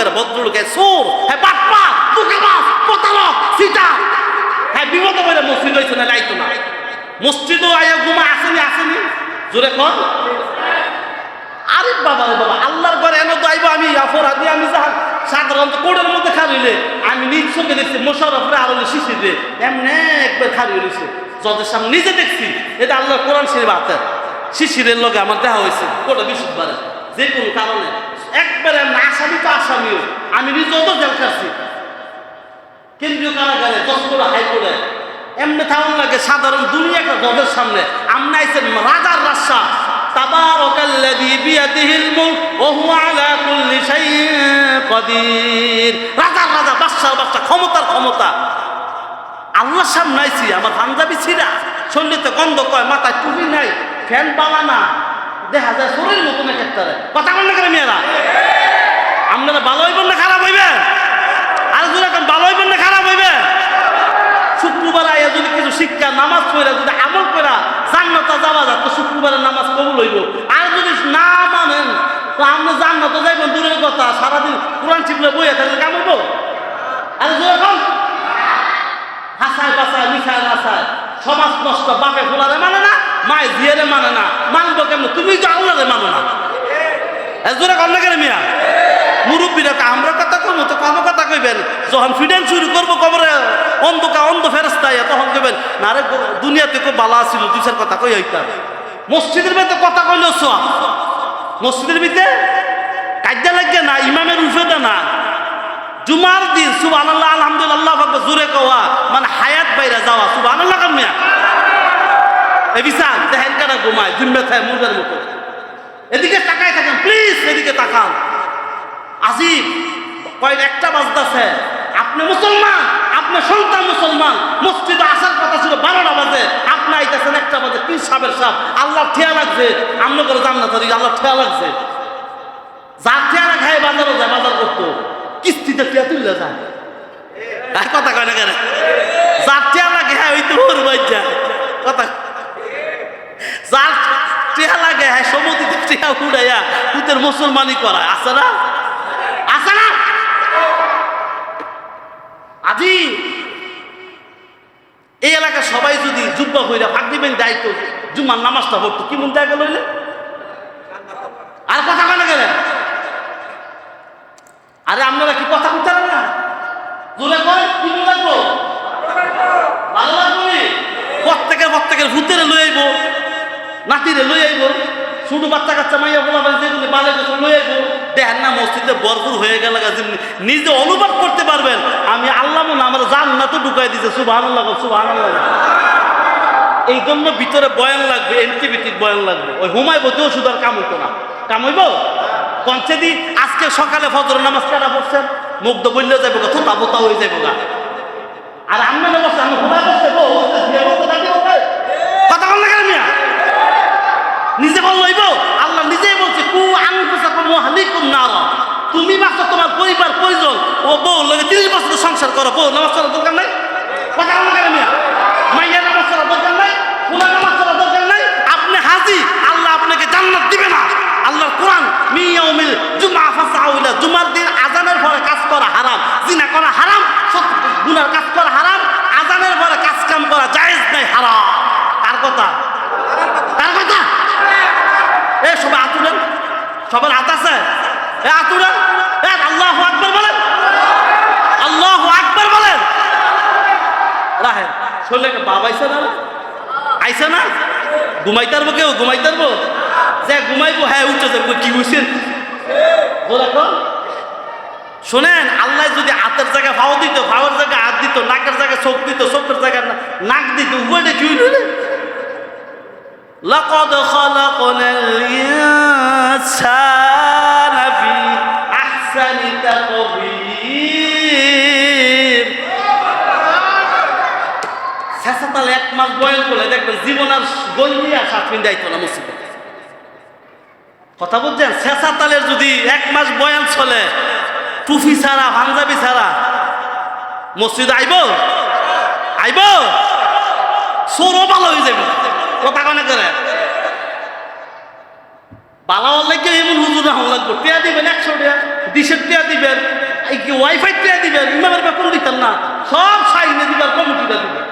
করে ভদ্রলোকে সোর হ্যাঁ প্রতারক সিটা হ্যাঁ বিপদ মসজিদ হয়েছে না লাইতো না মসজিদও আয়া ঘুমা আসেনি আসেনি? জোরে আরে বাবা বাবা, আল্লাহর ঘরে এনে আমি, অপরাধী, আমি সাধারণত কোড়ের মধ্যে খারিলে আমি নিজ চোখে দেখছি, মোশারফরে আরও শিশির রে এমনি একবার খারি হয়েছে যদের সামনে নিজে দেখছি, এটা আল্লাহর কোরআন শরীফ হাতে শিশিরের লগে আমার দেখা হয়েছে কোটা বিশুদ্ধবারে যে কোনো কারণে। একবারে আসামি তো আসামিও। আমি নিজেও তো জেল খাচ্ছি কেন্দ্রীয় কারাগারে যশোর হাইকোর্টে। এমনি থাকুন লাগে, সাধারণ দুনিয়াকে জজের সামনে। আমনে আইছেন রাজার রাজা তাবারাকাল্লাযী বিয়াদিহিল মুলক, ওয়া হুয়া আলা কুল্লি শাইইন কাদির। রাজার রাজা, বাদশার বাদশা ক্ষমতার ক্ষমতা। আল্লাহর সামনে আইছি, আমার পাঞ্জাবি ছিড়া। শরীরতে গন্ধ কয়, মাথায় টুপি নাই, ফ্যান বালানা দেখা যায় শরীর মতন এক একটা কথা বল না মেয়েরা? আপনারা ভালো হইবেন না খারাপ হইবেন? আর যদি এখন ভালো হইবেন না খারাপ হইবে শুক্রবার আইয়া যদি কিছু শিক্ষা, নামাজ পড়া, যদি আমল করা জান্নাতে যাওয়া যায়, তো শুক্রবারের নামাজ কবুল হইব। আর যদি না মানেন, তো আপনি জান্নাতে যাইবেন, দূরের কথা, সারাদিন কোরআন চিপলে বইয়া থাকলে কেমন হব আর যেরকম হাসায় বাসায়, মিশায় নাসায় সমাজ নষ্ট, বাপে ফোলারে মানে না, মায় জিয়ারে মানে না, মানবো কেমন? তুমি তো আল্লাহরে মানো না। এজোরে কম না কেন মিয়া? মুরব্বীরা আমরা কথা কইব, তো কম কথা কইবেন? যখন ফিডেন শুরু করব কবরে অন্ধকা অন্ধ ফেরস্তায় তখন কইবেন, না রে দুনিয়াতে খুব ভালো আছিল দুই চার কথা কই হইতাম মসজিদের ভিতরে কথা কইল সব মসজিদের ভিতরে কাজা লাগে না, ইমামের উঠে দে না। জুমার দিন সুবাহ আল্লাহ আলহামদুলিল্লাহ জোরে কওয়া মানে হায়াত বাইরে যাওয়া সুবাহ আল্লাহ কামিয়া এ বিশাল দেখেন কেন ঘুমায়, জুম্মে থাকে মুরগের মতো। এদিকে তাকায় থাকেন প্লিজ এদিকে তাকান। আজিব। কয়েক একটা বাজতেছে আপনি মুসলমান আপনার সন্তান মুসলমান, মসজিদে আসার কথা ছিল বারোটা বাজে, আপনি আইতেছেন একটা বাজে কি সাবের সাপ। আল্লাহ ঠেয়া লাগছে, আমনে করে জান্নাত আর আল্লাহ ঠেয়া লাগছে। যা ঠিয়া খায় বাজারও যায়, বাজার করতো। কিস্তিতে ঠিয়া তুললে যায় কথা কয় না কেন? যার ঠিয়া লাগে হ্যাঁ ওই তো ওর কথা যার টিহা লাগে হ্যাঁ সমুদ্রে টিহা উড়াইয়া পুতের মুসলমানি করায়, আছে না? আজি এই এলাকার সবাই যদি যুদ্ধ হইরা ভাগ দিবেন দায়িত্ব জুমার নামাজটা পড়তো কি মন জায়গা লইলে আর কথা কেন? গেলেন আরে আপনারা কি কথা বলতে না? জোরে করেন কি মনে লাগবো ভালো লাগবো প্রত্যেকের প্রত্যেকের ভূতের লই আইব, নাতিরে লই আইব, ছোট বাচ্চা কাচ্চা মাইয়া বলা যেগুলি বালে গেছে লই আইব। দেখেন মসজিদে ভরপুর হয়ে গেল গেছে নিজে অনুবাদ করতে পারবেন। আমি আল্লাহ মনে আমার তো ঢুকাই দিছে সুবাহ সুবাহ এই জন্য ভিতরে বয়ান লাগবে অ্যান্টিবায়োটিক বয়ান লাগবে। ওই হুমাইব তো ওষুধ আর কাম হইতো না। কাম হইব কঞ্চে দি, আজকে সকালে ফজর নামাজ কাটা পড়ছেন? মুগ্ধ বললে যাইব গা, থোতা বোতা হয়ে যাইব গা। আর আমি না বসে আমি ঘুমাই বসে বউ বসে দিয়ে বসে থাকি বসে। কথা বল না কেন মিয়া? নিজে বল লইব আল্লাহ নিজেই বলছে কু আনফুসাকুম ওয়া আহলিকুম নার তুমি বাঁচো তোমার পরিবার পরিজন ও বউ লগে 30 বছর সংসার করো বউ নামাজ পড়ার দরকার নাই? কথা মাইয়া নামাজ দরকার নাই পুরা নামাজ পড়ার দরকার নাই। আপনি হাজি, আল্লাহ আপনাকে জান্নাত দিবে না। আল্লাহর কোরআন মিয়াউমিল জুমআ ফাসাউ ইলা জুমার দিন আজানের পরে কাজ করা হারাম, জিনা করা হারাম গুনার কাজ করা হারাম আজানের পরে কাজ কাম করা জায়েজ নাই, হারাম। কার কথা? কার কথা? এ, সবাই আতুরেন। সবার হাত আছে? এ, আতুরেন। এ, আল্লাহ আকবর বলেন রাহেন শরীরে বাবা আইসে না আইসে না ঘুমাইতে পারবো কেউ ঘুমাইতে পারবো যে ঘুমাইবো হ্যাঁ উঠে যাবো কি বুঝছেন শোনেন আল্লাহ যদি হাতের জায়গায় ফাও দিত ফাওয়ার জায়গায় হাত দিত নাকের জায়গায় চোখ দিত চোখের জায়গায় না- নাক দিত উভয়টা কি হইল রে لقد خلقنا الإنسان শেষাতালে এক মাস বয়ন করলে দেখবেন জীবন আর গঞ্জি আর সাত মিনিট যাইতো না, মুসিবত। কথা বলছেন শেষাতালের যদি এক মাস বয়ান চলে, টুফি ছাড়া, পাঞ্জাবি ছাড়া, মসজিদ আইব? আইব? সরও ভালো হয়ে যাবে। কথা কনে করে? বালা কেউ এমন হুজুর না হল লাগবো। টিয়া দিবেন, একশো টিয়া ডিশের টিয়া দিবেন ওয়াইফাই টিয়া দিবেন, ইমামের বেতন দিতেন না। সব সাইনে দিবার কমিটিটা দিবেন।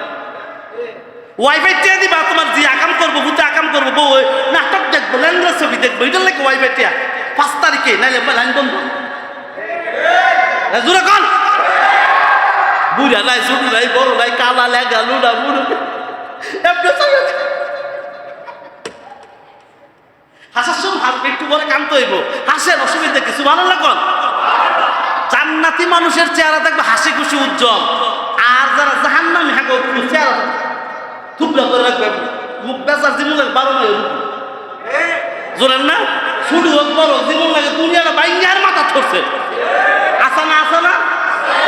ওয়াইফাই টিয়া দিবা, তোমার যে আকাম করব, ভূতে আকাম করব, বউ নাটক দেখব ল্যান্ডার ছবি দেখব এটা লাগে ওয়াইফাই টিয়া। পাঁচ তারিখে, নাইলে লাইন বন্ধ। জোরে কন। বুড়া নাই ছোট নাই, বড় নাই, কালা লেগা, লুডা, মুড়ু। হাসার সময় হাসবে একটু পরে কান্ত হইব। হাসের অসুবিধা কিছু, ভালো লাগন জান্নাতি মানুষের চেহারা থাকবে হাসি খুশি, উজ্জ্বল। আর যারা জাহান্নামী হাঁকো চেহারা থুপলা করে রাখবে। মুখ বেচার জীবন লাগে বারো নয় জোরেন না? শুরু হোক বড় জীবন লাগে দুনিয়াটা বাইঙ্গার মাথা ধরছে। আসা না আসা না?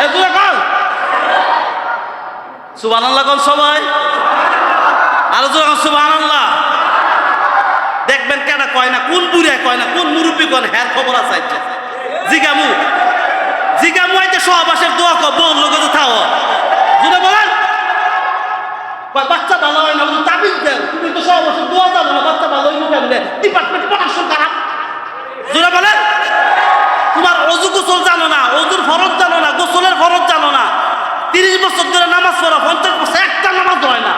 এ জোরে কল সুবান আল্লাহ কল সবাই। আরও কল সুবান আল্লাহ দেখবেন কেডা কয় না, কোন বুড়ে কয় না, কোন মুরব্বী কয় না হ্যার খবর আছে জিগামু। জিগামু আইতে সহবাসের দোয়া কর, বউ লোকে তো থাও। জুড়ে বলেন। বাচ্চা ভালো হয় না তাবিজ দেন তুমি তো সহবাসের দোয়া জানো না বাচ্চা ভালো হইব কেমনে? ডিপার্টমেন্ট পড়াশোনা খারাপ। জুড়ে বলেন। তোমার অজু গোসল জানো না, অজুর ফরজ জানো না, গোসলের ফরজ জানো না। তিরিশ বছর ধরে নামাজ পড়া, পঞ্চাশ বছর একটা নামাজ হয় না।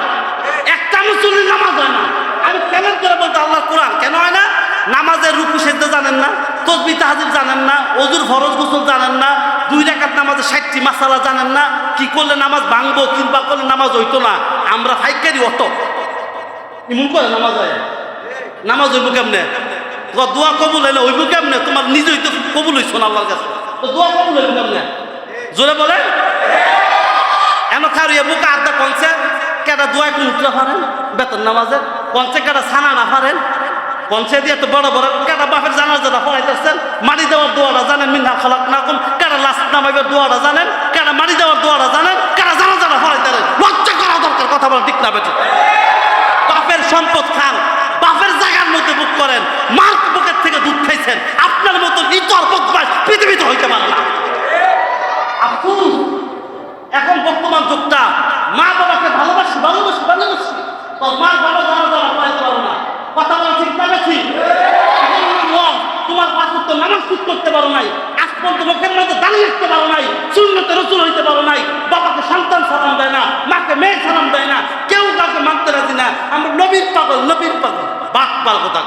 একটা মুসলিম নামাজ হয় না। আমি কেন করে বলতে আল্লাহ কোরআন? কেন হয় না? নামাজের রুকু সেদ্ধ জানেন না? তসবি তাহাজির জানেন না, অজুর ফরজ গোসল জানেন না, দুই রাকাত নামাজের ষাটটি মাসালা জানেন না, কি করলে নামাজ ভাঙবো, কিংবা করলে নামাজ হইতো না, আমরা ফাইকারি অত। ইমন করে নামাজ নামাজ হইব কেমনে? দোয়া কবুল হইলে হইব কেমনে? তোমার নিজেই তো কবুল হইছো না আল্লাহর কাছে? দোয়া কবুল হইব কেমনে? জোরে বলে এমন খারিয়ে বুকে আড্ডা কনছে কেটা দোয়া কোন উঠলে পারেন বেতন নামাজে কনছে কেটা ছানা না পারেন কনছে দিয়ে তো বড় বড় কেটা বাপের জানাজাটা পড়াইতেছেন? মারি দেওয়ার দোয়াটা জানেন মিনা খলাক না কম কেটা লাস্ট নামাইবার দোয়াটা জানেন? কেটা মারি দেওয়ার দোয়াটা জানেন? কেটা জানাজাটা পড়াইতে লজ্জা করা দরকার, কথা বলা ঠিক না বেটা বাপের সম্পদ খান, বাপের জায়গার মধ্যে বুক করেন মার বুকের থেকে দুধ খাইছেন, আপনার মতো ইতর বদমাস পৃথিবীতে হইতে পারে না। আফসোস এখন বর্তমান যুগটা মা বাবাকে ভালোবাসি ভালোবাসি ভালোবাসি। তোর মা বাবা জানা পাইতে পারো না। কথা বলা ঠিক না বেশি তোমার পাশে তো নামাজ ঠিক করতে পারো নাই, আজ পর্যন্ত মুখের মধ্যে দাঁড়িয়ে রাখতে পারো নাই শূন্যতে রসুল হইতে পারো নাই, বাবাকে সন্তান সালাম দেয় না, মাকে মেয়ে সালাম দেয় না, কেউ কাউকে মানতে রাজি না। আমরা নবীর পাগল নবীর পাগল, বাপ পাল কথা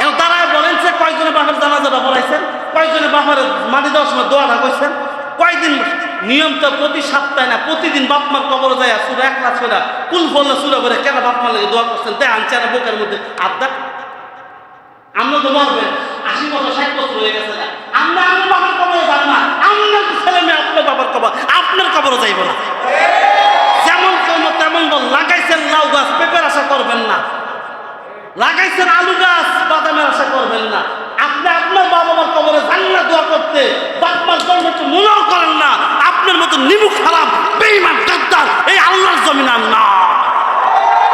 এখন তারাই বলেন যে কয়েকজনে বাপের জানাজাটা পড়াইছেন কয়েকজনে বাপের মাটি দেওয়ার সময় দোয়াটা করছেন? কয়েকদিন নিয়ম তো প্রতি সপ্তাহে না, প্রতিদিন বাপ মার কবর যায় সুরা এক লাখ কুল বললে সুরা করে কেন বাপ মার লাগে দোয়া করছেন? তাই আনছে না বুকের মধ্যে আড্ডা আমরা তো মরবেন আশি বছর, ষাট বছর হয়ে গেছে আমরা আমার বাবার কবরে যাব না। আপনার ছেলে মেয়ে আপনার বাবার কবর, আপনার কবরে যাইব না। যেমন কেমন তেমন লাগাইছেন লাউ গাছ, পেঁপের আশা করবেন না। লাগাইছেন আলু গাছ, বাদামের আশা করবেন না আপনি আপনার বাবা মার কবরে জান্নাত দোয়া করতে বাপমার জন্য একটু মনেও করেন না আপনার মতো নিমুখ খারাপ বেইমান গাদ্দার এই আল্লাহর জমিন আর না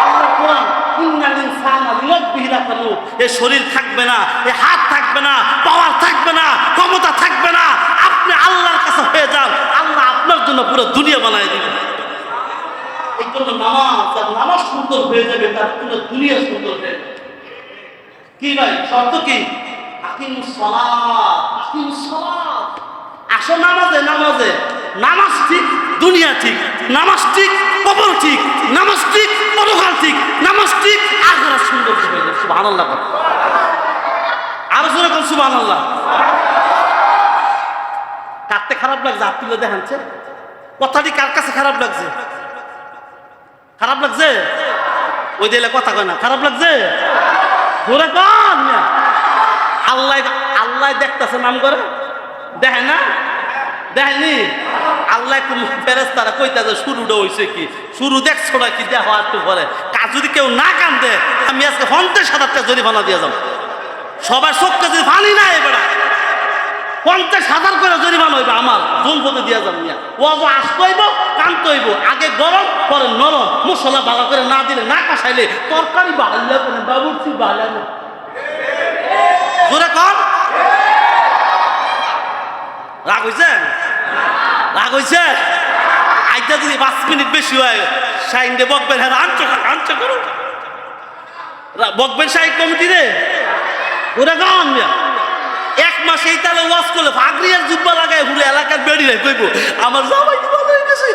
আল্লাহ কোরআন ইন্নাল ইনসানা লিরাব্বিহি লাকানুত এ শরীর থাকবে না এ হাত থাকবে না পাওয়ার থাকবে না ক্ষমতা থাকবে না আপনি আল্লাহর কাছে হয়ে যান আল্লাহ আপনার জন্য পুরো দুনিয়া বানায় দিবে। নামাজ নামাজ সুন্দর হয়ে যাবে দুনিয়া সুন্দর কি ভাই? নামাজে দুনিয়া ঠিক। নামাজ কবর ঠিক। সুন্দর হয়ে খারাপ লাগছে, হাত দেখাচ্ছে। কথাটি কার কাছে খারাপ লাগছে? খারাপ লাগছে? ওই দিলে কথা কয় না, খারাপ লাগছে? ধরে কন আল্লাহ আল্লাহ দেখতেছে নাম করে। দেখে না? দেখেনি? আল্লাহ ফেরেস তারা কইতাছে শুরুটা হইছে কি? শুরু দেখছ না কি? দেখো একটু পরে। কাজ যদি কেউ না কান্দে, আমি আজকে পঞ্চাশ হাজার টাকা জরিমানা দিয়ে যাব। সবার চোখকে যদি ফানি না এবার পঞ্চাশ হাজার করে জরিমানা হইবে আমার জোন পথে দিয়া যাব ইয়া ও আজ আসতে হইব কানতে হইব, আগে গরম, পরে নরম। মশলা ভালো করে না দিলে, না কাসাইলে তরকারি বাড়লে কেন বাবুর্চি না জোরে কম? রাগ হইছে? রাগ হইছে? আইটা যদি পাঁচ মিনিট বেশি হয় সাইন দে বকবেন হ্যাঁ আনছো আনছো করো। বকবেন সাহিত্য কমিটি রে ওরা গান এই তালে ওয়াশ করলে ফাগরি জুব্বা লাগায় পুরো এলাকার বেড়ি কইব, আমার জামাই গেছে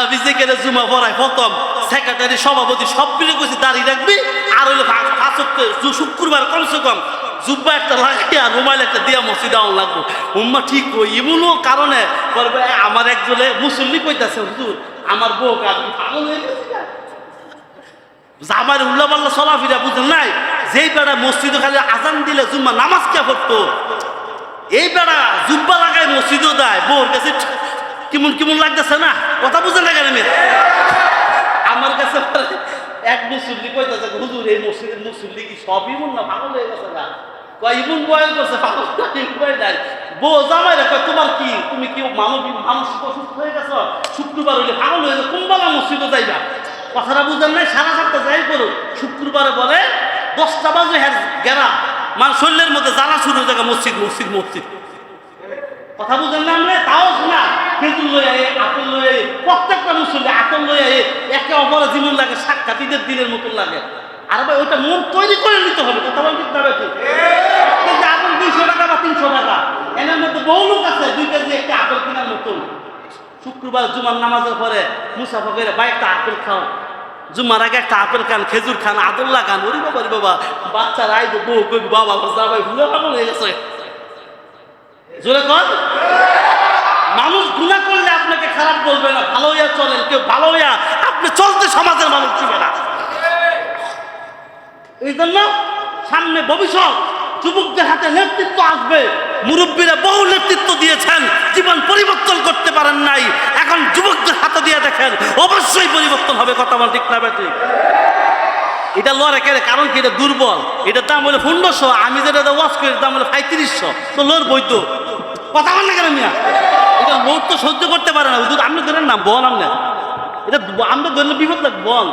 আমি যেখানে জুমা পড়াই, প্রথম সেক্রেটারি সভাপতি, সব মিলে কইছি দাঁড়িয়ে রাখবি, আর হইল শুক্রবার কমসে কম জুব্বা একটা লাগিয়ে আর রুমাইল একটা দিয়া মসজিদ আউন লাগবো উম্মা ঠিক কই এমনও কারণে আমার একজনে মুসল্লি কইতাছে, হুজুর, আমার বউ আপনি পাগল হয়ে গেছে না?" জামার উল্লা পাল্লা চলাফিরা বুঝেন নাই, যেই বেড়া মসজিদে খালি আজান দিলে জুম্মা নামাজ কে পড়তো? এই বেড়া জুব্বা লাগায় মসজিদও দেয়, বউর কাছে কেমন কেমন লাগতেছে না? কথা বুঝে না কেন? আমার কাছে এক মুসল্লি কইতাছে, হুজুর, এই মসজিদের মুসল্লি কি সব ইমন না পাগল হয়ে গেছে না কয়, ইমন বয়ান করছে, পাগল বউ জামাই রেখে তোমার কি, তুমি কি মানব মানসিক অসুস্থ হয়ে গেছো? শুক্রবার হইলে পাগল হয়ে গেছে কোনবেলা মসজিদে যাইবা? কথাটা বুঝেন নাই সারা সপ্তাহ যাই করো শুক্রবারে বলে দশটা বাজে হ্যাঁ গেরা মানে শরীরের মধ্যে জ্বালা শুরু হয়ে মসজিদ মসজিদ মসজিদ। কথা বুঝেন না আমরা তাও শোনা। খেজুর লয়ে আয়ে আপেল লয়ে আয়ে, প্রত্যেকটা মুসল্লি আপেল লয়ে আয়ে, একে অপরে জীবন লাগে সাক্ষাৎ দিনের মতন লাগে। আর ভাই ওইটা মন তৈরি করে নিতে হবে কথা বলতে তো কেজি আপেল দুইশো টাকা বা তিনশো টাকা এনার মধ্যে বহু লোক আছে দুই কেজি একটা আপেল কেনার মতন। শুক্রবার জুমার নামাজের পরে মুসাফা করে বা একটা আপেল খাও। জুমার আগে একটা আপেল খান, খেজুর খান, আদুল্লা খান, ওরি বাবা রে বাবা বাচ্চা রাই বউ কই বাবা ভাই ভুলে হয়ে গেছে। জোরে কর। মানুষ গুণা করলে আপনাকে খারাপ বলবে না, ভালো হইয়া চলেন, কেউ ভালো হইয়া আপনি চলতে সমাজের মানুষ চিবে না। এই জন্য সামনে ভবিষ্যৎ যুবকদের হাতে নেতৃত্ব আসবে। মুরব্বীরা বহু নেতৃত্ব দিয়েছেন, জীবন পরিবর্তন করতে পারেন নাই। এখন যুবকদের হাতে দিয়ে দেখেন, অবশ্যই পরিবর্তন হবে, কথা বল ঠিক না বেটি এটা লড়ে কেন কারণ কি? এটা দুর্বল। এটার দাম হলো পনেরোশো, আমি যেটা ওয়াশ করি দাম হলো পঁয়ত্রিশশো। তো লোর বৈধ। কথা বল না কেন মিয়া? এটা লোড তো সহ্য করতে পারে না। আপনি ধরেন না, বল আমরা এটা আমরা ধরলে বিপদ বল।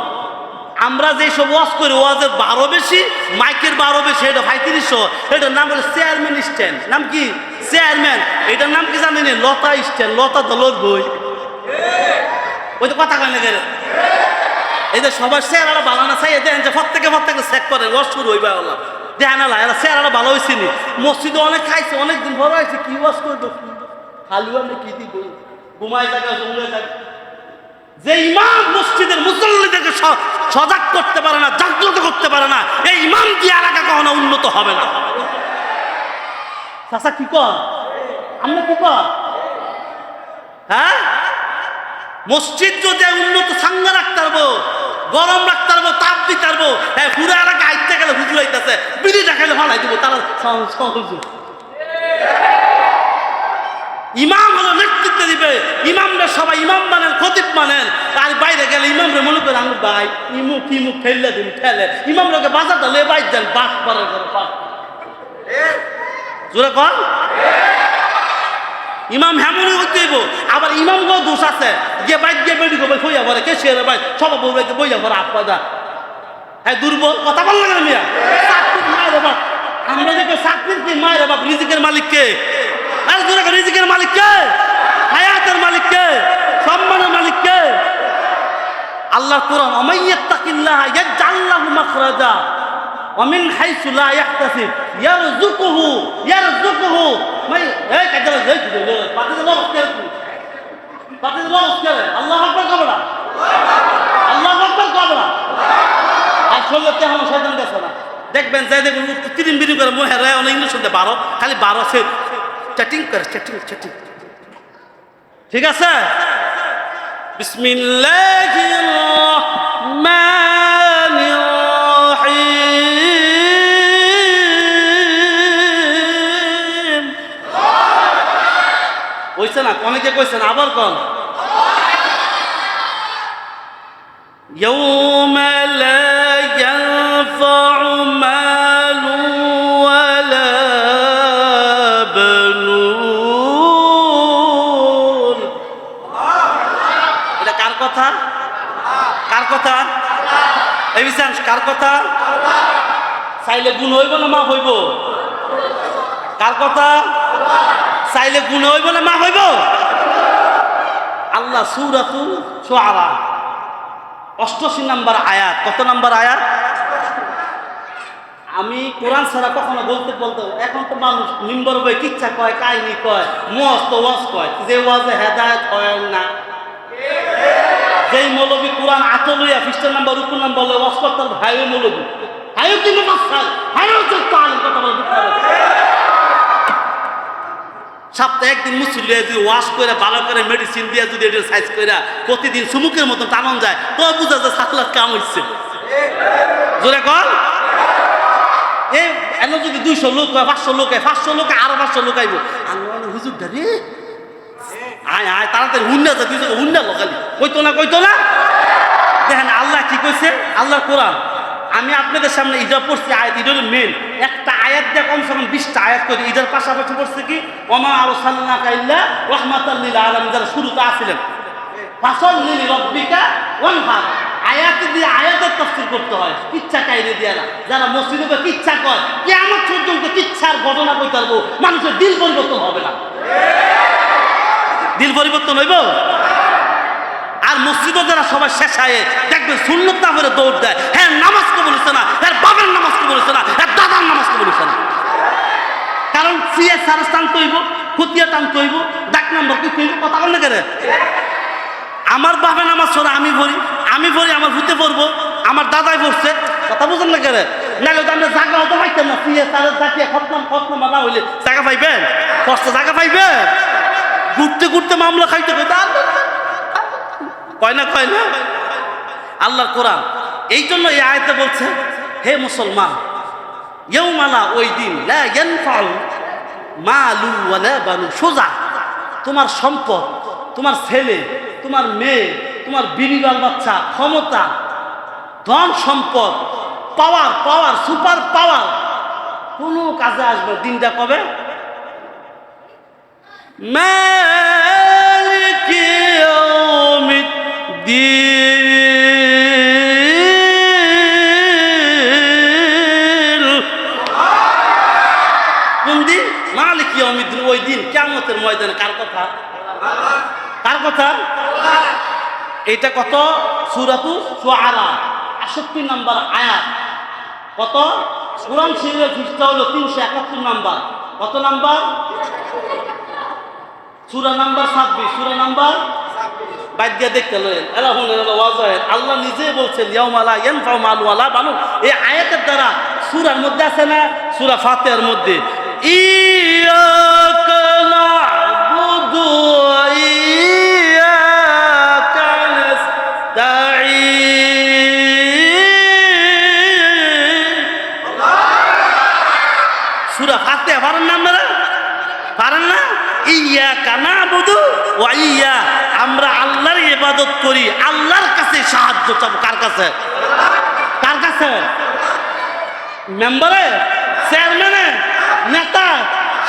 আমরা যে সব ওয়াজ করি, ওয়াজের বারো বেশি, মাইকের বারো বেশি, এটা পঁয়ত্রিশশো। এটার নাম হলো চেয়ারম্যান স্ট্যান্ড। নাম কি? চেয়ারম্যান। এটার নাম কি জানেন? লতা স্ট্যান্ড, লতা দলর বই ওই তো কথা কেন এই যে সবার ভালো না, চাই দেখেন যে প্রত্যেকে প্রত্যেকে চেক করেন ওয়াশ শুরু হইবা ওলা দেখেন না এরা ভালো হয়েছে নি। মসজিদে অনেক খাইছে অনেক দিন বড় হয়েছে কি ওয়াশ করব? হালুয়া আমি কি দিব? ঘুমায় জায়গা জমলে জায়গা যে ইমাম মসজিদের মুসল্লিদেরকে সজাগ করতে পারে না, জাগ্রত করতে পারে না, এই ইমাম দিয়ে এলাকা কখনো উন্নত হবে না। চাচা কি কর আমরা কি কর হ্যাঁ? মসজিদ যদি উন্নত সাঙ্গা রাখতে পারব গরম রাখতে পারব তাপ দিতে পারব হ্যাঁ পুরো এলাকা আইতে গেলে হুজুর আইতেছে, বিড়ি দেখাইলে ভালাই দিব, তারা ইমাম হলো নেতৃত্ব দিবে। ইমামরা সবাই ইমাম মানেন খতিব মানেন আর বাইরে গেলে ইমামরে মনে আমি ভাই ইমুক ইমুক ঠেললে দিন ঠেলে ইমামরাকে বাজার দলে বাইর যান বাস জোরে কর ইমাম আবার ইমাম গো দোষ আছে। গিয়ে বাইক গিয়ে বেড়ি গো হইয়া পরে কে সে ভাই সব বউকে বইয়া পরে আপা দা। হ্যাঁ দুর্বল। কথা বল মিয়া? আমরা দেখে চাকরির মায়ের বাপ রিজিকের মালিক কে? আর জোরে রিজিকের মালিক কে হায়াতের মালিক কে সম্মানের মালিক কে আল্লাহর কোরআন, অমাইয়াত্তাকিল্লাহ ইয়াজআল্লাহু মাখরাজা অমিন হাইসু লা ইয়াহতাসিব ইয়ারযুকুহু ইয়ারযুকুহু মাই এই কাজল এই পাতে দাও অস্কার পাতে দাও অস্কার আল্লাহ আকবার কবরা আল্লাহ আকবার কবরা আর শরীরে তে হাম শয়তান দেছে না। দেখবেন যাই দেখুন তিরিম বিরি করে মোহে রায় অনেক ইংলিশ শুনতে বারো, খালি বারো সে চ্যাটিং করে চ্যাটিং চ্যাটিং ঠিক আছে? বিসমিল্লাহির রহমানির রহিম কইছে না অনেকে কইছেন আবার কন يوم لا কথা? এই বিশ্বাস কার কথা? চাইলে গুণ হইব না মা হইব। কার কথা? চাইলে গুণ হইব না মা হইব। আল্লাহ সুরাতুল সোয়ারা অষ্টআশি নাম্বার আয়াত। কত নাম্বার আয়াত? আমি কোরআন ছাড়া কখনো বলতে বলতে, এখন তো মানুষ মিম্বর বই কিচ্ছা কয়, কাহিনী কয়, মস্ত ওয়াজ কয়, যে ওয়াজে হেদায়ত হয় না। যেই মৌলবী কোরআন আত লইয়া খ্রিস্টান নাম্বার রুকুন নাম্বার লই ওয়াজ করতাম ভাইও মৌলবী। ভাইও কিন্তু ভাইও কথা সপ্তাহে একদিন মুসলিয়া যদি ওয়াশ করে, ভালো করে মেডিসিন দিয়ে যদি এটা সাইজ করে প্রতিদিন সুমুখের মতন টানন যায় তো বুঝা যায় সাতলাখ কাম হচ্ছে জোরে কর এই এন যদি দুইশো লোক হয়, পাঁচশো লোক হয়, পাঁচশো লোকে আরও পাঁচশো লোক আইব। মানে হুজুর রে আয় আয়, তাড়াতাড়ি হুন্ডা যা জায়গায় হুন্ডা লোকালি কইতো না কইতো না? দেখেন, আল্লাহ কি কইছে? আল্লাহ কোরআন। আমি আপনাদের সামনে ইটা পড়ছি, আয়াত ইটা মেন একটা আয়াত দিয়ে কমসে কম বিশটা আয়াত করে। ইটার পাশাপাশি পড়ছে কি? অমা আরও সাল্লাহ কাইল্লা রহমাতাল্লিল আলম যারা শুরুতে আসছিলেন ফাসল লিল রব্বিকা ওয়ানহার। আয়াত দিয়ে আয়াতের তফসিল করতে হয়। কিচ্ছা কাইরে দিয়ে না। যারা মসজিদে বা কিচ্ছা কয় কেমন পর্যন্ত কিচ্ছার ঘটনা কইতে পারব। মানুষের দিল পরিবর্তন হবে না। দিল পরিবর্তন হইব? আর মসজিদও যারা সবাই শেষ হয় দেখবেন না করে দৌড় দেয় হ্যাঁ নামাজকে বলেছে না হ্যাঁ বাবার নামাজকে বলেছে না হ্যাঁ দাদার নামাজকে বলেছে না। কারণ সিএ সার স্থান তৈব খুতিয়া টান তৈব ডাক নম্বর কি তৈব কথা বল কেন? আমার বাবা নামাজ ছড়া আমি পড়ি আমি পড়ি, আমার ভূতে পড়ব, আমার দাদাই পড়ছে, কথা বুঝেন না কেন? নাহলে তো আমরা জায়গা হতে পাইতাম না সিএ সারের জাতীয় খতনাম খতনাম না হইলে। জায়গা পাইবেন? কষ্ট জায়গা পাইবেন? ঘুরতে ঘুরতে মামলা খাইতে খাইতে কয় না কয় না? আল্লাহ কোরআন। এই জন্য এই আয়তে বলছে, হে মুসলমান ইউ মালা ওই দিন মালু বানু। সোজা, তোমার সম্পদ, তোমার ছেলে, তোমার মেয়ে, তোমার বিনিবাল বাচ্চা, ক্ষমতা, ধন সম্পদ, পাওয়ার পাওয়ার, সুপার পাওয়ার, কোনো কাজে আসবে দিনটা কবে? مالك يوم الدين কোন দিন মালিক ইয়মিদ্দিন ওই দিন কেমতের ময়দানে কার কথা কার কথা এটা কত সুরাতু সুআরা আষট্টি নাম্বার আয়াত কত কোরআন শরীরের পৃষ্ঠা হলো তিনশো একাত্তর নাম্বার কত নাম্বার সুরা নাম্বার ছাব্বিশ, সুরা নাম্বার দেখতে আল্লাহ নিজে বলছেন ইয়ামালা এই আয়াতের দ্বারা সুরার মধ্যে আছে না? সুরা ফাতে মধ্যে। ইয়াকা ইবাদত করি, আল্লাহর কাছে সাহায্য চাবো। কার কাছে? কার কাছে? মেম্বারে? চেয়ারম্যানে? নেতা?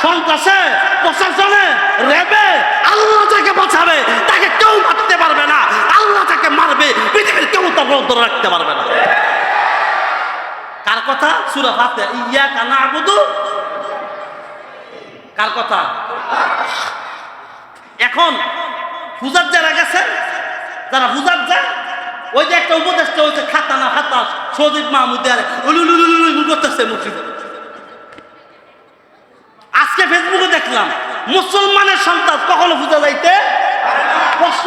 সন্ত্রাসে? প্রশাসনে? রেবে আল্লাহ যাকে বাঁচাবে, তাকে কেউ মারতে পারবে না। আল্লাহ যাকে মারবে, পৃথিবীর কেউ তার রাখতে পারবে না। কার কথা? সুরা ইয়া কানা কার কথা? এখন পূজার যারা গেছে যারা বুঝার যায়, ওই যে একটা উপদেশটা হয়েছে খাতা না খাতা সজীব মাহমুদের করতেছে আজকে ফেসবুকে দেখলাম, মুসলমানের সন্তান কখনো বুঝা যাইতে প্রশ্ন